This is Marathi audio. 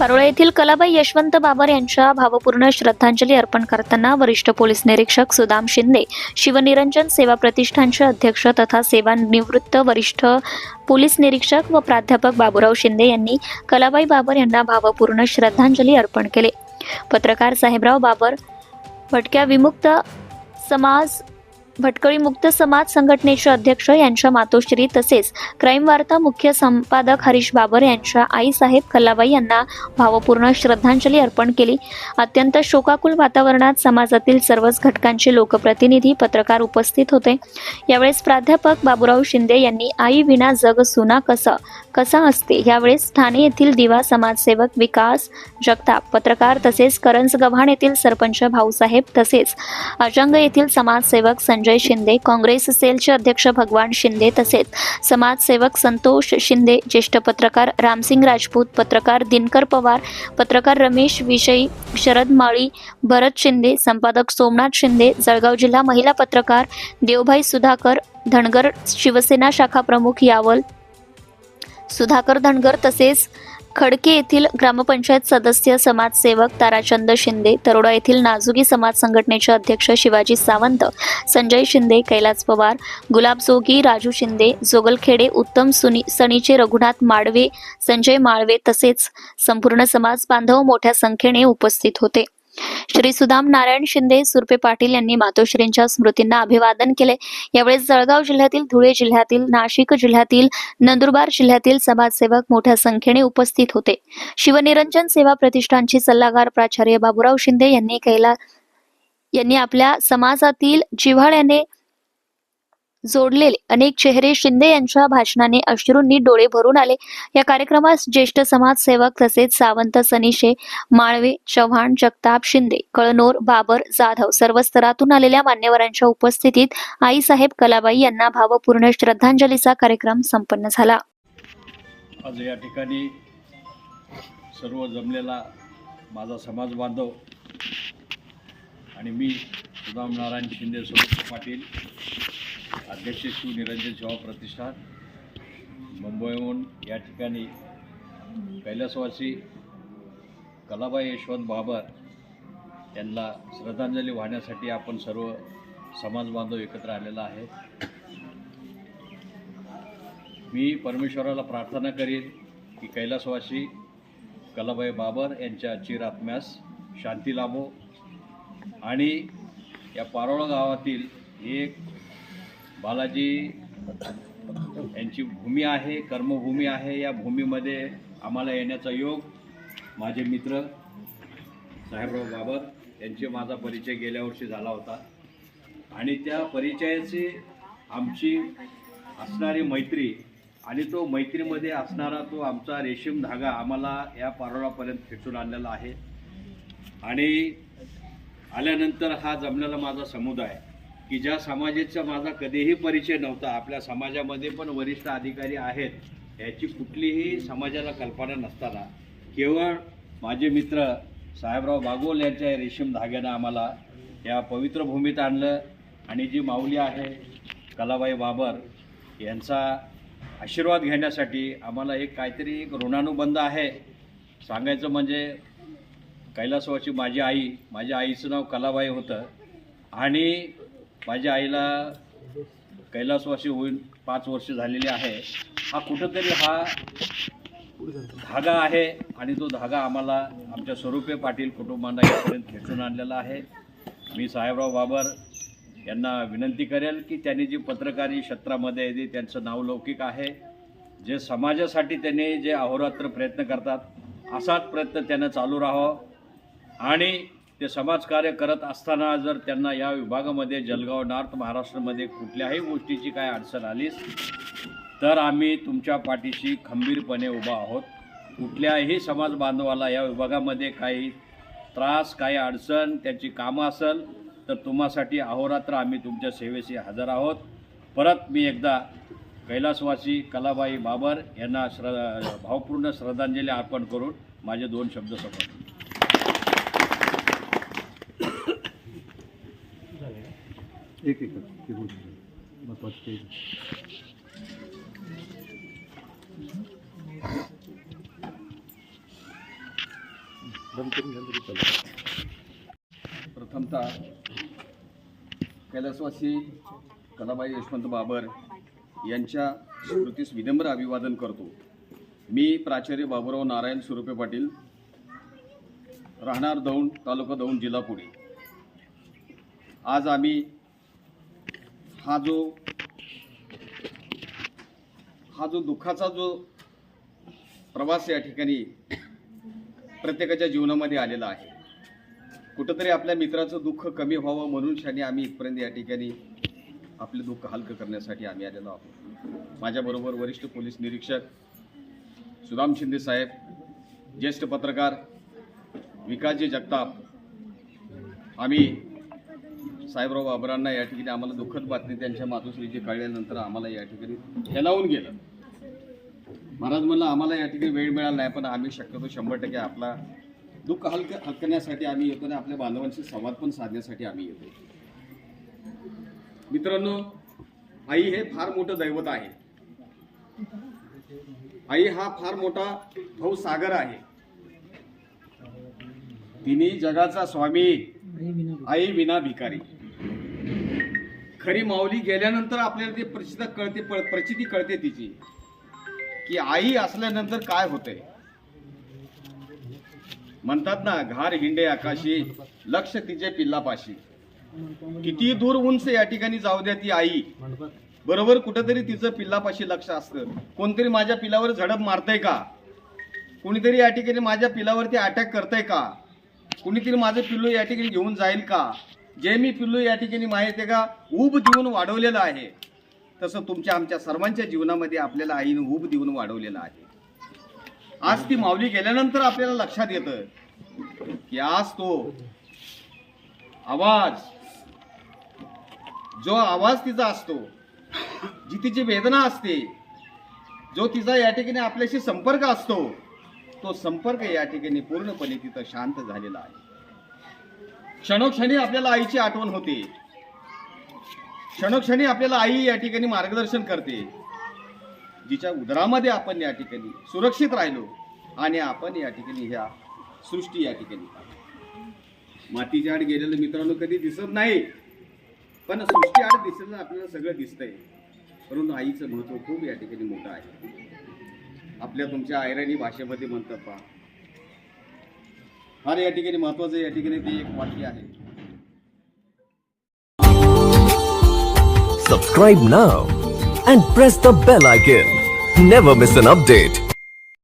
परोळा येथील कलाबाई यशवंत बाबर यांच्या भावपूर्ण श्रद्धांजली अर्पण करताना वरिष्ठ पोलीस निरीक्षक सुदाम शिंदे शिवनिरंजन सेवा प्रतिष्ठानचे अध्यक्ष तथा सेवानिवृत्त वरिष्ठ पोलीस निरीक्षक व प्राध्यापक बाबूराव शिंदे यांनी कलाबाई बाबर यांना भावपूर्ण श्रद्धांजली अर्पण केले. पत्रकार साहेबराव बाबर भटक्या विमुक्त समाज भटकळी मुक्त समाज संघटनेचे अध्यक्ष यांच्या मातोश्री तसेच क्राईम वार्ता मुख्य संपादक हरीश बाबर यांच्या आईसाहेब कलाबाई यांना भावपूर्ण श्रद्धांजली अर्पण केली. अत्यंत शोकाकुल वातावरणात समाजातील सर्वच घटकांचे लोकप्रतिनिधी पत्रकार उपस्थित होते. यावेळेस प्राध्यापक बाबूराव शिंदे यांनी आई विना जग सुना कसं? कसा असते? यावेळेस ठाणे येथील दिवा समाजसेवक विकास जगताप पत्रकार तसेच करंज गव्हाण येथील सरपंच भाऊसाहेब तसेच अजंग येथील समाजसेवक संजय शिंदे. काँग्रेस सेलचे अध्यक्ष भगवान शिंदे तसेच समाजसेवक संतोष शिंदे ज्येष्ठ पत्रकार रामसिंग राजपूत पत्रकार दिनकर पवार पत्रकार रमेश विषयी शरद माळी भरत शिंदे संपादक सोमनाथ शिंदे जळगाव जिल्हा महिला पत्रकार देवभाई सुधाकर धनगर शिवसेना शाखा प्रमुख यावल सुधाकर धनगर तसेच खडके येथील ग्रामपंचायत सदस्य समाजसेवक ताराचंद शिंदे तरोडा येथील नाजुगी समाज संघटनेचे अध्यक्ष शिवाजी सावंत संजय शिंदे कैलास पवार गुलाब जोगी राजू शिंदे जोगलखेडे उत्तम सुनी सनीचे रघुनाथ माडवे संजय माळवे तसेच संपूर्ण समाज बांधव मोठ्या संख्येने उपस्थित होते. श्री सुदाम नारायण शिंदे सुरपे पाटील यांनी मातोश्रींच्या स्मृतींना अभिवादन केले. यावेळेस जळगाव जिल्ह्यातील धुळे जिल्ह्यातील नाशिक जिल्ह्यातील नंदुरबार जिल्ह्यातील समाजसेवक मोठ्या संख्येने उपस्थित होते. शिवनिरंजन सेवा प्रतिष्ठानचे सल्लागार प्राचार्य बाबुराव शिंदे यांनी कैला यांनी आपल्या समाजातील जिव्हाळ्याने जोडलेले. अनेक चेहरे शिंदे यांच्या भाषणाने अश्रूंनी डोळे भरून आले. या कार्यक्रमास ज्येष्ठ समाजसेवक तसेच सावंत सनिशे माळवे चव्हाण जगताप शिंदे कळनोर बाबर जाधव सर्व स्तरातून आलेल्या मान्यवरांच्या उपस्थितीत आईसाहेब कलाबाई यांना भावपूर्ण श्रद्धांजलीचा कार्यक्रम संपन्न झाला. आज या ठिकाणी सर्व जमलेला माझा समाज बांधव आणि मी सुदाम नारायण शिंदे सुरेश पाटील अध्यक्ष शिवनिरंजन सेवा प्रतिष्ठान. मुंबईहून या ठिकाणी कैलासवासी कलाबाई यशवंत बाबर यांना श्रद्धांजली वाहण्यासाठी आपण सर्व समाज बांधव एकत्र आलेला आहे. मी परमेश्वराला प्रार्थना करीन की कैलासवासी कलाबाई बाबर यांच्या चिर आत्म्यास शांती लाभो. आणि या पारोळा गावातील एक बालाजी यांची भूमी आहे कर्मभूमी आहे. या भूमीमध्ये आम्हाला येण्याचा योग माझे मित्र साहेबराव बाबर यांचे माझा परिचय गेल्या वर्षी झाला होता. आणि त्या परिचयाची आमची असणारी मैत्री आणि तो मैत्रीमध्ये असणारा तो आमचा रेशीम धागा आम्हाला या पारोळापर्यंत खेचून आणलेला आहे. आणि आल्यानंतर हा जमलेला माझा समुदाय की ज्या समाजाचा माझा कधीही परिचय नव्हता आपल्या समाजामध्ये पण वरिष्ठ अधिकारी आहेत याची कुठलीही समाजाला कल्पना नसताना केवळ माझे मित्र साहेबराव बागोल यांच्या रेशीम धाग्यानं आम्हाला या पवित्र भूमीत आणलं आणि जी माऊली आहे कलाबाई बाबर यांचा आशीर्वाद घेण्यासाठी आम्हाला एक काहीतरी एक ऋणानुबंध आहे. सांगायचं म्हणजे कैलासवाची माझी आई माझ्या आईचं नाव कलाबाई होतं आणि माझ्या आईला कैलासवाशी होऊन पाच वर्ष झालेली आहे. हा कुठंतरी हा धागा आहे आणि तो धागा आम्हाला आमच्या स्वरूपे पाटील कुटुंबांना यापर्यंत खेचून आणलेला आहे. मी साहेबराव बाबर यांना विनंती करेल की त्यांनी जी पत्रकारी क्षेत्रामध्ये जे त्यांचं नाव लौकिक आहे. जे समाजासाठी त्यांनी जे अहोरात्र प्रयत्न करतात असाच प्रयत्न त्यांना चालू राहावं. आणि ते समाजकार्य करत असताना जर त्यांना या विभागामध्ये जलगाव नॉर्थ महाराष्ट्रामध्ये कुठल्याही गोष्टीची काय अडचण आलीच तर आम्ही तुमच्या पाठीशी खंबीरपणे उभा आहोत. कुठल्याही समाज बांधवाला या विभागामध्ये काही त्रास काही अडचण त्याची कामं असेल तर तुम्हासाठी अहोरात्र आम्ही तुमच्या सेवेशी हजर आहोत. परत मी एकदा कैलासवासी कलाबाई बाबर यांना श्र भावपूर्ण श्रद्धांजली अर्पण करून माझे दोन शब्द समजतो एक एक ते महत्वाचं ते प्रथमतः कैलासवासी कलाबाई यशवंत बाबर यांच्या स्मृतीस विनम्र अभिवादन करतो. मी प्राचार्य बाबुराव नारायण स्वरूपे पाटील राहणार दौंड तालुका दौंड जिल्हा पुणे. आज आम्ही हा जो हा जो दुःखाचा जो प्रवास या ठिकाणी प्रत्येकाच्या जीवनामध्ये आलेला आहे. कुठंतरी आपल्या मित्राचं दुःख कमी व्हावं म्हणून शाने आम्ही इथपर्यंत या ठिकाणी आपले दुःख हलकं करण्यासाठी आम्ही आलेलो आहोत. माझ्याबरोबर वरिष्ठ पोलीस निरीक्षक सुदाम शिंदे साहेब ज्येष्ठ पत्रकार विकासजी जगताप आम्ही साहेबराव बाबरांना या ठिकाणी आम्हाला दुःखद बातमी त्यांच्या मातोश्रीची कळल्यानंतर आम्हाला या ठिकाणी हेलावून गेलं. महाराज म्हणलं आम्हाला या ठिकाणी वेळ मिळाला नाही पण आम्ही शक्यतो शंभर टक्के आपला दुःख हलक हलकण्यासाठी आम्ही येतो आणि आपल्या बांधवांशी संवाद पण साधण्यासाठी आम्ही येतो. मित्रांनो आई हे फार मोठं दैवत आहे. आई हा फार मोठा भाऊ सागर आहे. तिने जगाचा स्वामी आई विना भिकारी. खरी माऊली गेल्यानंतर आपल्याला ते प्रसिद्ध कळते प्रचिती कळते तिची. की आई असल्यानंतर काय होतंय? म्हणतात ना घार हिंडे आकाशी लक्ष तिचे पिल्लापाशी. किती दूर उंच या ठिकाणी जाऊ द्या ती आई. बरोबर कुठंतरी तिचं पिल्लापाशी लक्ष असतं. कोणतरी माझ्या पिलावर झडप मारतय का? कोणीतरी या ठिकाणी माझ्या पिलावरती अटॅक करतय का? कुणीतरी माझं पिल्लू या ठिकाणी घेऊन जाईल का? जे मी पिल्लू या ठिकाणी माहिती आहे का ऊब देऊन वाढवलेलं आहे. तसं तुमच्या आमच्या सर्वांच्या जीवनामध्ये आपल्याला आईनं ऊब देऊन वाढवलेलं आहे. आज ती माऊली गेल्यानंतर आपल्याला लक्षात येतं की आज तो आवाज जो आवाज तिचा असतो जी तिची वेदना असते जो तिचा या ठिकाणी आपल्याशी संपर्क असतो तो संपर्क या ठिकाणी पूर्णपणे तिथं शांत झालेला आहे. क्षणोक्षणी आपल्याला आईची आठवण होते. क्षणोक्षणी आपल्याला आई या ठिकाणी मार्गदर्शन करते. जिच्या उदरामध्ये आपण या ठिकाणी सुरक्षित राहिलो आणि आपण या ठिकाणी ह्या सृष्टी या ठिकाणी मातीच्या आड गेलेलं मित्रांनो कधी दिसत नाही पण सृष्टी आड दिसलेलं आपल्याला सगळं दिसतंय. परंतु आईचं महत्त्व खूप या ठिकाणी मोठं आहे. आपल्या तुमच्या आयराणी भाषेमध्ये म्हणतात पहा फार या ठिकाणी महत्वाचं या ठिकाणी ते एक वाक्य आहे Subscribe now and press the bell icon. Never miss an update.